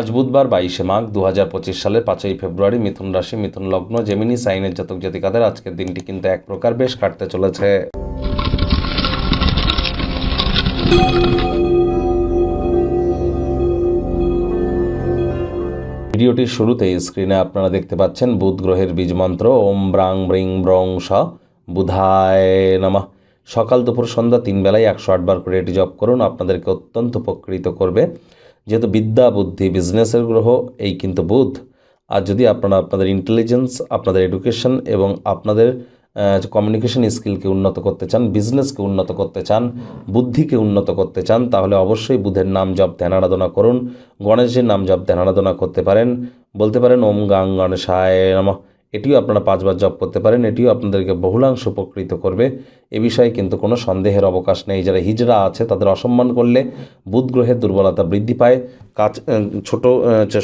আজ বুধবার বাইশে মাঘ দু হাজার পঁচিশ সালের পাঁচই ফেব্রুয়ারি মিথুন রাশি, মিথুন লগ্ন, জেমিনি, সাইনের জাতক জাতিকাদের আজকের দিনটি কিন্তু এক প্রকার বেশ কাটতে চলেছে। ভিডিওটির শুরুতেই স্ক্রিনে আপনারা দেখতে পাচ্ছেন বুধ গ্রহের বীজ মন্ত্র, ওম ব্রাং ব্রিং ব্রং স বুধায় নমঃ। সকাল দুপুর সন্ধ্যা তিন বেলায় একশো আটবার করে এটি জপ করুন। আপনাদেরকে অত্যন্ত উপকৃত করবে। যেহেতু বিদ্যা, বুদ্ধি, বিজনেসের গ্রহ, এই কিন্তু বুধ। আর যদি আপনারা আপনাদের ইন্টেলিজেন্স আপনাদের এডুকেশন এবং আপনাদের কমিউনিকেশন স্কিলকে উন্নত করতে চান বিজনেসকে উন্নত করতে চান, বুদ্ধিকে উন্নত করতে চান, তাহলে অবশ্যই বুধের নাম জপ, ধ্যান আরাধনা করুন। গণেশের নাম জপ, ধ্যান আরাধনা করতে পারেন। বলতে পারেন, ওম গাং গণেশায় নমঃ। এটিও আপনারা পাঁচবার জপ করতে পারেন, এটিও আপনাদেরকে বহুলাংশ উপকৃত করবে। এ বিষয়ে কিন্তু কোনো সন্দেহের অবকাশ নেই। যারা হিজড়া আছে, তাদের অসম্মান করলে বুধ গ্রহের দুর্বলতা বৃদ্ধি পায়। কাঁচ ছোটো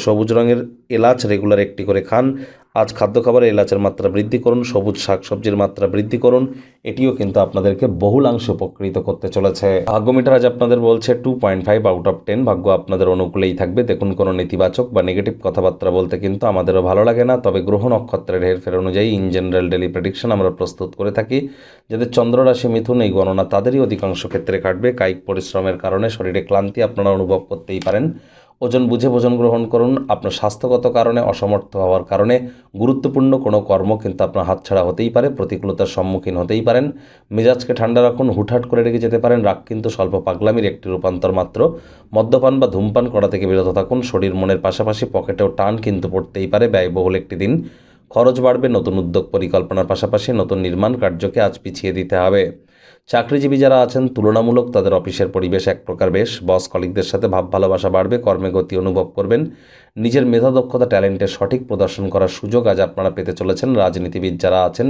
সবুজ রঙের এলাচ রেগুলার একটি করে খান। আজ খাদ্য খাবারে এলাচের মাত্রা বৃদ্ধি করুন, সবুজ শাকসবজির মাত্রা বৃদ্ধি করুন, এটিও কিন্তু আপনাদেরকে বহুলাংশে উপকৃত করতে চলেছে। ভাগ্যমিটার আজ আপনাদের বলছে two point five out of ten ভাগ্য আপনাদের অনুকূলেই থাকবে। দেখুন কোনো নেতিবাচক বা নেগেটিভ কথাবার্তা বলতে কিন্তু আমাদেরও ভালো লাগে না, তবে গ্রহ নক্ষত্রের হেরফের অনুযায়ী ইন জেনারেল ডেলি প্রেডিকশন আমরা প্রস্তুত করে থাকি। যাদের চন্দ্ররাশি মিথুন, এই গণনা তাদেরই অধিকাংশ ক্ষেত্রে কাটবে। কায়িক পরিশ্রমের কারণে শরীরে ক্লান্তি আপনারা অনুভব করতেই পারেন। ওজন বুঝে ভোজন গ্রহণ করুন। আপনার স্বাস্থ্যগত কারণে, অসমর্থ হওয়ার কারণে, গুরুত্বপূর্ণ কোনো কর্ম কিন্তু আপনার হাতছাড়া হতেই পারে, প্রতিকূলতার সম্মুখীন হতেই পারেন। মেজাজকে ঠান্ডা রাখুন, হুটহাট করে রেখে যেতে পারেন। রাগ কিন্তু স্বল্প পাগলামির একটি রূপান্তর মাত্র। মদ্যপান বা ধূমপান করা থেকে বিরত থাকুন। শরীর মনের পাশাপাশি পকেটেও টান কিন্তু পড়তেই পারে। ব্যয়বহুল একটি দিন। খরচ বাড়বে, নতুন উদ্যোগ পরিকল্পনার পাশাপাশি নতুন নির্মাণ কার্যকে আজ পিছিয়ে দিতে হবে। চাকরিজীবী যারা আছেন, তুলনামূলক তাদের অফিসের পরিবেশ এক প্রকার বেশ। বস কলিকদের সাথে ভাব ভালোবাসা বাড়বে, কর্মে গতি অনুভব করবেন। নিজের মেধা দক্ষতা, ট্যালেন্টের সঠিক প্রদর্শন করার সুযোগ আজ আপনারা পেতে চলেছেন। রাজনীতিবিদ যারা আছেন,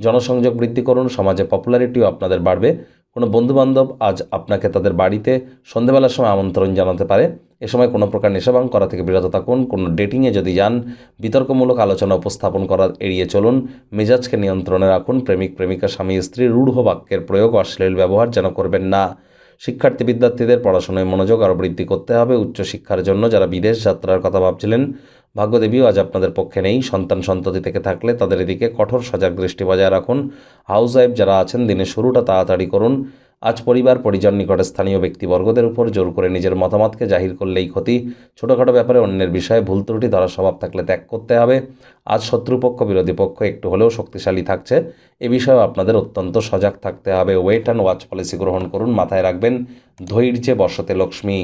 জনসংযোগ বৃদ্ধি করুন, সমাজে পপুলারিটিও আপনাদের বাড়বে। কোনো বন্ধুবান্ধব আজ আপনাকে তাদের বাড়িতে সন্ধেবেলার সময় আমন্ত্রণ জানাতে পারে। এ সময় কোনো প্রকার নেশাভাং করা থেকে বিরত থাকুন। কোনো ডেটিংয়ে যদি যান, বিতর্কমূলক আলোচনা উপস্থাপন করা এড়িয়ে চলুন। মেজাজকে নিয়ন্ত্রণে রাখুন। প্রেমিক, প্রেমিকা, স্বামী, স্ত্রী, রূঢ় বাক্যের প্রয়োগ, অশ্লীল ব্যবহার যেন করবেন না। শিক্ষার্থী, বিদ্যার্থীদের পড়াশোনায় মনোযোগ আরও বৃদ্ধি করতে হবে। উচ্চশিক্ষার জন্য যারা বিদেশ যাত্রার কথা ভাবছিলেন ভাগ্যদেবীও আজ আপনাদের পক্ষে নেই। সন্তান সন্ততি থেকে থাকলে তাদের এদিকে কঠোর সজাগ দৃষ্টি বজায় রাখুন। হাউস ওয়াইফ যারা আছেন, দিনের শুরুটা তাড়াতাড়ি করুন। আজ পরিবার, পরিজন নিকটে স্থানীয় ব্যক্তিবর্গদের উপর জোর করে নিজের মতামতকে জাহির করলেই ক্ষতি। ছোটোখাটো ব্যাপারে অন্যের বিষয়ে ভুল ত্রুটি ধরার স্বভাব থাকলে ত্যাগ করতে হবে। আজ শত্রুপক্ষ, বিরোধী পক্ষ একটু হলেও শক্তিশালী থাকছে। এ বিষয়েও আপনাদের অত্যন্ত সজাগ থাকতে হবে। ওয়েট অ্যান্ড ওয়াচ পলিসি গ্রহণ করুন, মাথায় রাখবেন। ধৈর্যে বসতে লক্ষ্মী।